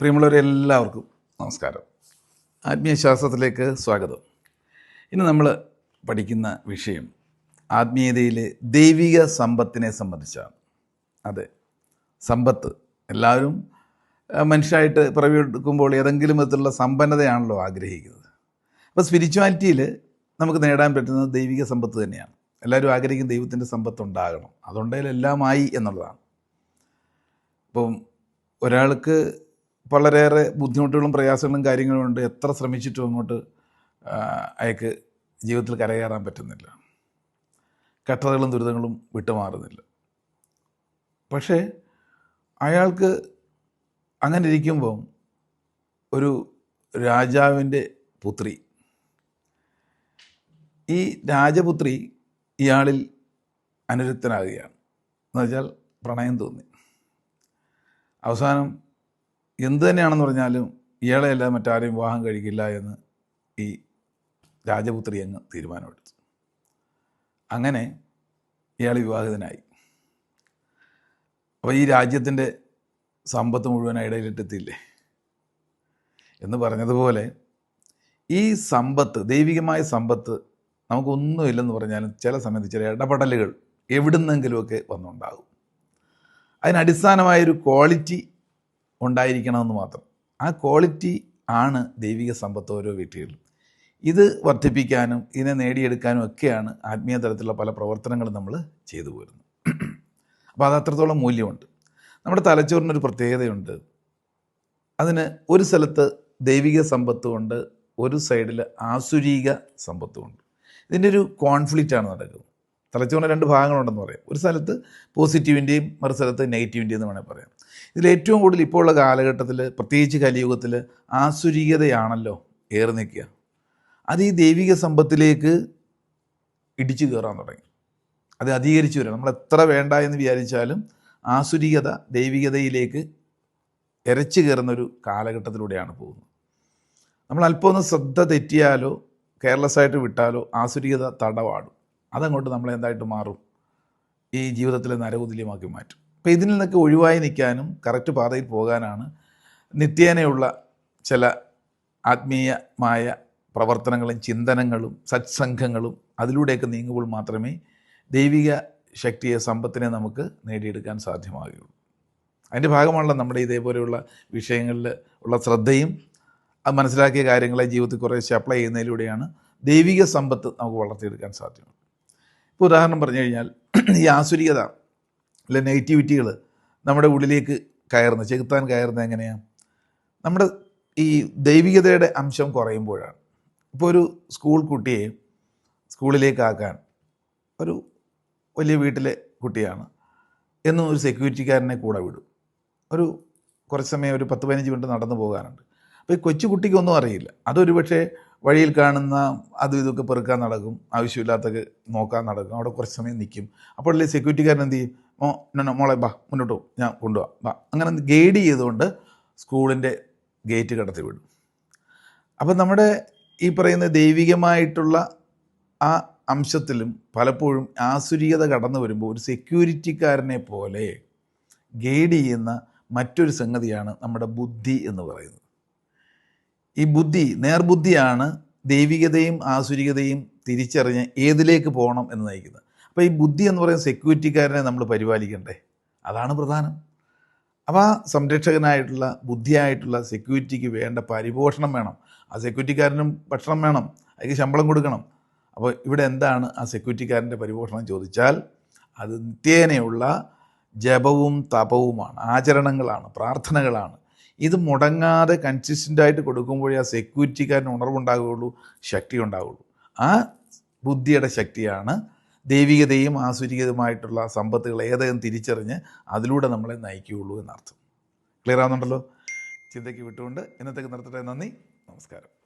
പ്രിയമുള്ളവരെല്ലാവർക്കും നമസ്കാരം. ആത്മീയശാസ്ത്രത്തിലേക്ക് സ്വാഗതം. ഇന്ന് നമ്മൾ പഠിക്കുന്ന വിഷയം ആത്മീയതയിലെ ദൈവിക സമ്പത്തിനെ സംബന്ധിച്ചാണ്. അതെ സമ്പത്ത്. എല്ലാവരും മനുഷ്യരായിട്ട് പിറവിയെടുക്കുമ്പോൾ ഏതെങ്കിലും വിധത്തിലുള്ള സമ്പന്നതയാണല്ലോ ആഗ്രഹിക്കുന്നത്. അപ്പോൾ സ്പിരിച്വാലിറ്റിയിൽ നമുക്ക് നേടാൻ പറ്റുന്നത് ദൈവിക സമ്പത്ത് തന്നെയാണ്. എല്ലാവരും ആഗ്രഹിക്കുന്ന ദൈവത്തിന്റെ സമ്പത്ത് ഉണ്ടാകണം അതുണ്ടെങ്കിൽ എല്ലാമായി എന്നുള്ളതാണ്. ഇപ്പം ഒരാൾക്ക് വളരെയേറെ ബുദ്ധിമുട്ടുകളും പ്രയാസങ്ങളും കാര്യങ്ങളും ഉണ്ട്. എത്ര ശ്രമിച്ചിട്ടും അങ്ങോട്ട് അയാൾക്ക് ജീവിതത്തിൽ കരകയറാൻ പറ്റുന്നില്ല. കഷ്ടതകളും ദുരിതങ്ങളും വിട്ടുമാറുന്നില്ല. പക്ഷേ അയാൾക്ക് അങ്ങനെ ഇരിക്കുമ്പോൾ ഒരു രാജാവിന്റെ പുത്രി ഈ രാജപുത്രി ഇയാളിൽ അനുരക്തനാകുകയാണ് എന്നുവെച്ചാൽ പ്രണയം തോന്നി. അവസാനം എന്ത് തന്നെയാണെന്ന് പറഞ്ഞാലും ഇയാളെയല്ല മറ്റാരെയും വിവാഹം കഴിക്കില്ല എന്ന് ഈ രാജപുത്രി അങ്ങ് തീരുമാനമെടുത്തു. അങ്ങനെ ഇയാൾ വിവാഹിതനായി. അപ്പോൾ ഈ രാജ്യത്തിന്റെ സമ്പത്ത് മുഴുവൻ ഇടയിലിട്ടെത്തിയില്ലേ എന്ന് പറഞ്ഞതുപോലെ ഈ സമ്പത്ത് ദൈവികമായ സമ്പത്ത് നമുക്കൊന്നുമില്ലെന്ന് പറഞ്ഞാലും ചില സമയത്ത് ചില ഇടപെടലുകൾ എവിടുന്നെങ്കിലുമൊക്കെ വന്നുണ്ടാകും. അതിനടിസ്ഥാനമായൊരു ക്വാളിറ്റി ഉണ്ടായിരിക്കണമെന്ന് മാത്രം. ആ ക്വാളിറ്റി ആണ് ദൈവിക സമ്പത്ത് ഓരോ വീട്ടുകളിലും ഇത് വർദ്ധിപ്പിക്കാനും ഇതിനെ നേടിയെടുക്കാനും ഒക്കെയാണ് ആത്മീയ തലത്തിലുള്ള പല പ്രവർത്തനങ്ങളും നമ്മൾ ചെയ്തു പോരുന്നത്. അപ്പോൾ അത് അത്രത്തോളം മൂല്യമുണ്ട്. നമ്മുടെ തലച്ചോറിനൊരു പ്രത്യേകതയുണ്ട്. അതിന് ഒരു സ്ഥലത്ത് ദൈവിക സമ്പത്തുമുണ്ട് ഒരു സൈഡിൽ ആസുരീക സമ്പത്തുമുണ്ട് ഇതിന്റെ ഒരു കോൺഫ്ലിക്റ്റാണ് നടക്കുന്നത്. തലച്ചോറിന് രണ്ട് ഭാഗങ്ങളുണ്ടെന്ന് പറയാം. ഒരു സ്ഥലത്ത് പോസിറ്റീവിന്റെയും മറു സ്ഥലത്ത് നെഗറ്റീവിന്റെയും എന്ന് വേണമെങ്കിൽ പറയാം. ഇതിൽ ഏറ്റവും കൂടുതൽ ഇപ്പോൾ ഉള്ള കാലഘട്ടത്തിൽ പ്രത്യേകിച്ച് കലിയുഗത്തിൽ ആസുരീകതയാണല്ലോ ഏറി നിൽക്കുക. അത് ഈ ദൈവിക സമ്പത്തിലേക്ക് ഇടിച്ചു കയറാൻ തുടങ്ങി. അത് അധികരിച്ചു വരിക. നമ്മൾ എത്ര വേണ്ട എന്ന് വിചാരിച്ചാലും ആസുരികത ദൈവികതയിലേക്ക് എരച്ചു കയറുന്നൊരു കാലഘട്ടത്തിലൂടെയാണ് പോകുന്നത്. നമ്മൾ അല്പമൊന്ന് ശ്രദ്ധ തെറ്റിയാലോ കെയർലെസ് ആയിട്ട് വിട്ടാലോ ആസുരികത തടവാടും. അതങ്ങോട്ട് നമ്മളെ എന്തായിട്ട് മാറും? ഈ ജീവിതത്തിലെ നരകുതുല്യമാക്കി മാറ്റും. അപ്പോൾ ഇതിൽ നിന്നൊക്കെ ഒഴിവായി നിൽക്കാനും കറക്റ്റ് പാതയിൽ പോകാനാണ് നിത്യേനയുള്ള ചില ആത്മീയമായ പ്രവർത്തനങ്ങളും ചിന്തനങ്ങളും സത്സംഘങ്ങളും അതിലൂടെയൊക്കെ നീങ്ങുമ്പോൾ മാത്രമേ ദൈവിക ശക്തിയെ സമ്പത്തിനെ നമുക്ക് നേടിയെടുക്കാൻ സാധ്യമാകുകയുള്ളൂ. അതിന്റെ ഭാഗമാണല്ലോ നമ്മുടെ ഇതേപോലെയുള്ള വിഷയങ്ങളിൽ ഉള്ള ശ്രദ്ധയും അത് മനസ്സിലാക്കിയ കാര്യങ്ങളെ ജീവിതത്തിൽ കുറേശ്ശെ അപ്ലൈ ചെയ്യുന്നതിലൂടെയാണ് ദൈവിക സമ്പത്ത് നമുക്ക് വളർത്തിയെടുക്കാൻ സാധ്യമാണ് ഇപ്പോൾ ഉദാഹരണം പറഞ്ഞു കഴിഞ്ഞാൽ ഈ ആസുരികത അല്ലെ നെഗറ്റിവിറ്റികൾ നമ്മുടെ ഉള്ളിലേക്ക് കയറുന്ന ചെകുത്താൻ കയറുന്നത് എങ്ങനെയാണ് നമ്മുടെ ഈ ദൈവികതയുടെ അംശം കുറയുമ്പോഴാണ്. ഇപ്പോൾ ഒരു സ്കൂൾ കുട്ടിയെ സ്കൂളിലേക്കാക്കാൻ ഒരു വലിയ വീട്ടിലെ കുട്ടിയാണ് എന്നും ഒരു സെക്യൂരിറ്റിക്കാരനെ കൂടെ വിടും. ഒരു കുറച്ച് സമയം ഒരു പത്ത് പതിനഞ്ച് മിനിറ്റ് നടന്നു പോകാനുണ്ട് അപ്പോൾ ഈ കൊച്ചു കുട്ടിക്കൊന്നും അറിയില്ല. അതൊരു പക്ഷേ വഴിയിൽ കാണുന്ന അതും ഇതൊക്കെ പെറുക്കാൻ നടക്കും. ആവശ്യമില്ലാത്തൊക്കെ നോക്കാൻ നടക്കും. അവിടെ കുറച്ച് സമയം നിൽക്കും അപ്പോൾ അപ്പോഴല്ലേ സെക്യൂരിറ്റിക്കാരൻ എന്ത് ചെയ്യും? ഓ എന്നാ മോളെ ബാ മുന്നോട്ട് പോകും ഞാൻ കൊണ്ടുപോകാം ബാ. അങ്ങനെ ഗൈഡ് ചെയ്തുകൊണ്ട് സ്കൂളിന്റെ ഗേറ്റ് കടത്തി വിടും. അപ്പം നമ്മുടെ ഈ പറയുന്ന ദൈവികമായിട്ടുള്ള ആ അംശത്തിലും പലപ്പോഴും ആസുരികത കടന്നു വരുമ്പോൾ ഒരു സെക്യൂരിറ്റിക്കാരനെ പോലെ ഗൈഡ് ചെയ്യുന്ന മറ്റൊരു സംഗതിയാണ് നമ്മുടെ ബുദ്ധി എന്ന് പറയുന്നത്. ഈ ബുദ്ധി നേർബുദ്ധിയാണ് ദൈവികതയും ആസുരികതയും തിരിച്ചറിഞ്ഞ് ഏതിലേക്ക് പോകണം എന്ന് നയിക്കുന്നത്. അപ്പോൾ ഈ ബുദ്ധി എന്ന് പറയുന്ന സെക്യൂരിറ്റിക്കാരനെ നമ്മൾ പരിപാലിക്കണ്ടേ? അതാണ് പ്രധാനം. അപ്പോൾ ആ സംരക്ഷകനായിട്ടുള്ള ബുദ്ധിയായിട്ടുള്ള സെക്യൂരിറ്റിക്ക് വേണ്ട പരിപോഷണം വേണം. ആ സെക്യൂരിറ്റിക്കാരനും ഭക്ഷണം വേണം. അതിന് ശമ്പളം കൊടുക്കണം. അപ്പോൾ ഇവിടെ എന്താണ് ആ സെക്യൂരിറ്റിക്കാരന്റെ പരിപോഷണം ചോദിച്ചാൽ അത് നിത്യേനയുള്ള ജപവും തപവുമാണ്. ആചരണങ്ങളാണ് പ്രാർത്ഥനകളാണ്. ഇത് മുടങ്ങാതെ കൺസിസ്റ്റന്റ് ആയിട്ട് കൊടുക്കുമ്പോഴേ ആ സെക്യൂരിറ്റിക്കാരന് ഉണർവുണ്ടാകുകയുള്ളൂ ശക്തി ഉണ്ടാകുള്ളൂ ആ ബുദ്ധിയുടെ ശക്തിയാണ് ദൈവികതയും ആസുരികതയുമായിട്ടുള്ള സമ്പത്തുകൾ ഏതെങ്കിലും തിരിച്ചറിഞ്ഞ് അതിലൂടെ നമ്മളെ നയിക്കുകയുള്ളൂ എന്നർത്ഥം. ക്ലിയർ ആവുന്നുണ്ടല്ലോ? ചിന്തയ്ക്ക് വിട്ടുകൊണ്ട് ഇന്നത്തേക്ക് നിർത്തട്ടെ. നന്ദി. നമസ്കാരം.